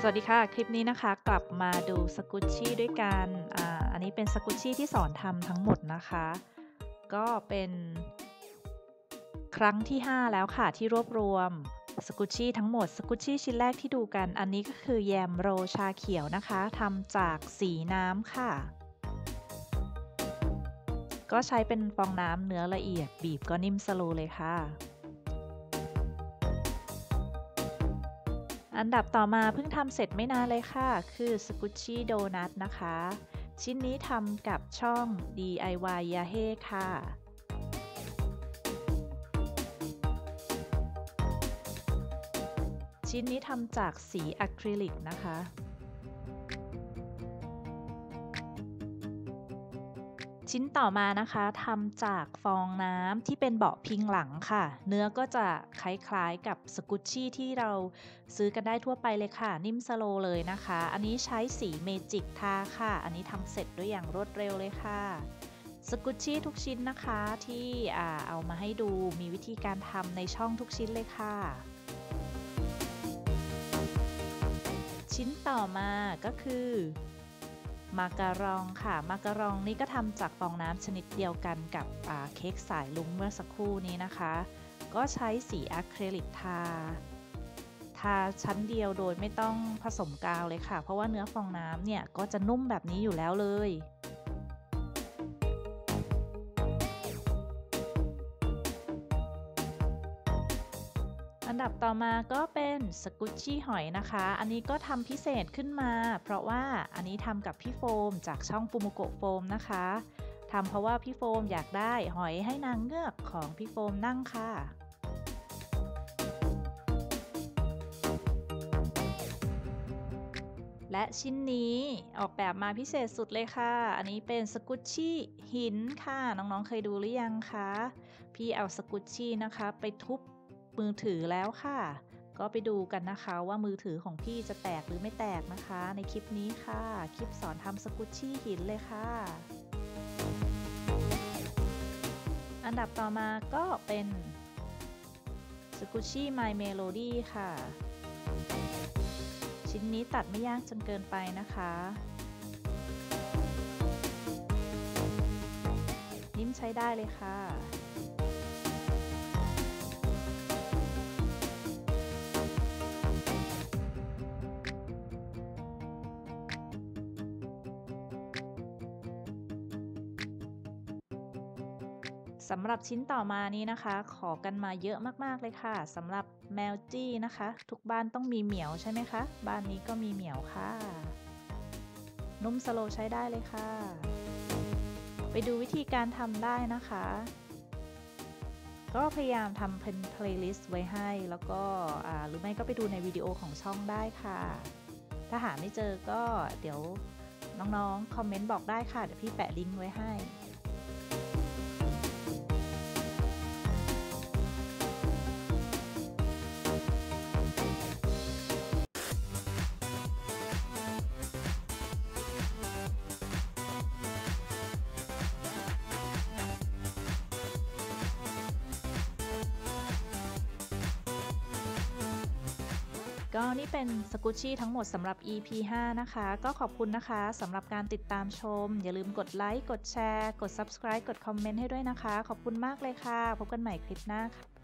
สวัสดีค่ะ คลิปนี้นะคะกลับมาดูสกุชชี่ด้วยกันอ่าอันนี้เป็นสกุชชี่ที่สอนทำทั้งหมดนะคะ ก็เป็นครั้งที่ 5 แล้วค่ะที่รวบรวมสกุชชี่ทั้งหมดสกุชชี่ชิ้นแรกที่ดูกัน อันนี้ก็คือแยมโรชาเขียวนะคะทำจากสีน้ำค่ะ ก็ใช้เป็นฟองน้ำเนื้อละเอียดบีบก็นิ่มสโลเลยค่ะ อันดับต่อมาเพิ่งทำเสร็จไม่นานเลยค่ะ คือสกุชชี่โดนัทนะคะ ชิ้นนี้ทำกับช่อง DIY ยาเฮค่ะชิ้นนี้ทำจากสีอะคริลิกนะคะ ชิ้นต่อมานะคะทำจากฟองน้ำที่เป็นเบาะพิงหลังค่ะ เนื้อก็จะคล้ายๆกับสกุชชี่ที่เราซื้อกันได้ทั่วไปเลยค่ะ นิ่มสโลเลยนะคะ อันนี้ใช้สีเมจิกทาค่ะ อันนี้ทำเสร็จด้วยอย่างรวดเร็วเลยค่ะสกุชชี่ทุกชิ้นนะคะที่เอามาให้ดูมีวิธีการทำในช่องทุกชิ้นเลยค่ะ ชิ้นต่อมาก็คือ มาการองค่ะ มาการองนี่ก็ทำจากฟองน้ำชนิดเดียวกันกับเค้กสายลุงเมื่อสักครู่นี้นะคะ ก็ใช้สีอะคริลิกทา ทาชั้นเดียวโดยไม่ต้องผสมกาวเลยค่ะ เพราะว่าเนื้อฟองน้ำเนี่ยก็จะนุ่มแบบนี้อยู่แล้วเลย อันดับต่อมาก็เป็นสกุชชี่หอยนะคะ อันนี้ก็ทำพิเศษขึ้นมา เพราะว่าอันนี้ทำกับพี่โฟมจากช่องฟูมุโกะโฟมนะคะทำเพราะว่าพี่โฟมอยากได้หอยให้นางเงือกของพี่โฟมนั่งค่ะและชิ้นนี้ออกแบบมาพิเศษสุดเลยค่ะ อันนี้เป็นสกุชชี่หินค่ะ น้องๆเคยดูหรือยังคะ พี่เอาสกุชชี่นะคะ ไปทุบ มือถือแล้วค่ะ ก็ไปดูกันนะคะว่ามือถือของพี่จะแตกหรือไม่แตกนะคะ ในคลิปนี้ค่ะ คลิปสอนทำสกุชชี่หินเลยค่ะ อันดับต่อมาก็เป็นสกุชชี่ My Melody ค่ะ ชิ้นนี้ตัดไม่ยากจนเกินไปนะคะนิ่มใช้ได้เลยค่ะ สำหรับชิ้นต่อมานี้นะคะ ขอกันมาเยอะมากๆเลยค่ะสำหรับแมวจี้นะคะ ทุกบ้านต้องมีเหมียวใช่ไหมคะ บ้านนี้ก็มีเหมียวค่ะ นุ่มสโลใช้ได้เลยค่ะ ไปดูวิธีการทำได้นะคะ ก็พยายามทำเป็นเพลย์ลิสต์ไว้ให้ แล้วก็หรือไม่ก็ไปดูในวิดีโอของช่องได้ค่ะ ถ้าหาไม่เจอก็เดี๋ยวน้องๆ คอมเมนต์บอกได้ค่ะ เดี๋ยวพี่แปะลิงก์ไว้ให้ ก็นี่เป็นสกุชชี่ทั้งหมดสำหรับ EP 5 นะคะ ก็ขอบคุณนะคะสำหรับการติดตามชม อย่าลืมกดไลค์ กดแชร์ กด subscribe กดคอมเมนต์ให้ด้วยนะคะ ขอบคุณมากเลยค่ะ พบกันใหม่คลิปหน้าค่ะ